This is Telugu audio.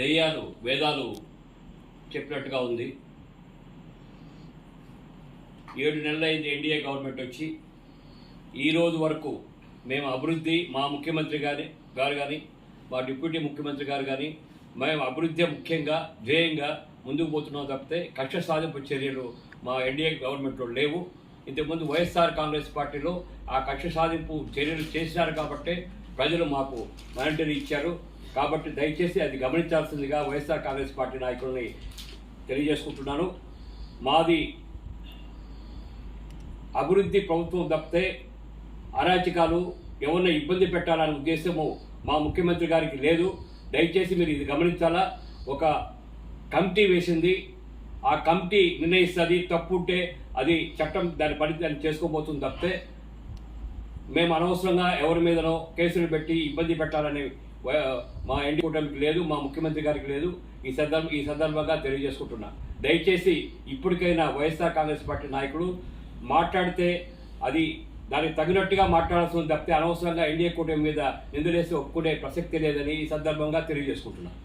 దెయ్యాలు వేదాలు చెప్పినట్టుగా ఉంది. ఏడు నెలలైంది ఎన్డీఏ గవర్నమెంట్ వచ్చి. ఈరోజు వరకు మేము అభివృద్ధి మా ముఖ్యమంత్రి గారి గారు కానీ మా డిప్యూటీ ముఖ్యమంత్రి గారు కానీ మేము అభివృద్ధి ముఖ్యంగా ధ్యేయంగా ముందుకు పోతున్నాం తప్పితే కక్ష సాధింపు చర్యలు మా ఎన్డీఏ గవర్నమెంట్లో లేవు. ఇంతకుముందు వైఎస్ఆర్ కాంగ్రెస్ పార్టీలో ఆ కక్ష సాధింపు చర్యలు చేసినారు కాబట్టి ప్రజలు మాకు మానిటరీ ఇచ్చారు. కాబట్టి దయచేసి అది గమనించాల్సిందిగా వైఎస్ఆర్ కాంగ్రెస్ పార్టీ నాయకుల్ని తెలియజేసుకుంటున్నాను. మాది అభివృద్ధి ప్రభుత్వం తప్పితే అరాచకాలు ఎవరిని ఇబ్బంది పెట్టాలనే ఉద్దేశము మా ముఖ్యమంత్రి గారికి లేదు. దయచేసి మీరు ఇది గమనించాలా? ఒక కమిటీ వేసింది. ఆ కమిటీ నిర్ణయిస్తుంది. తప్పు ఉంటే అది చట్టం దాని పని దాన్ని చేసుకోబోతుంది తప్పితే మేము అనవసరంగా ఎవరి మీదనో కేసులు పెట్టి ఇబ్బంది పెట్టాలని మా ఎన్డీ కూటమికి లేదు మా ముఖ్యమంత్రి గారికి లేదు. ఈ సందర్భం ఈ సందర్భంగా తెలియజేసుకుంటున్నా. దయచేసి ఇప్పటికైనా వైఎస్ఆర్ కాంగ్రెస్ పార్టీ నాయకుడు మాట్లాడితే అది దానికి తగినట్టుగా మాట్లాడాల్సి ఉంది తప్పితే అనవసరంగా ఎన్డీఏ కూటమి మీద నిందలేసి ఒప్పుకునే ప్రసక్తి లేదని ఈ సందర్భంగా తెలియజేసుకుంటున్నాను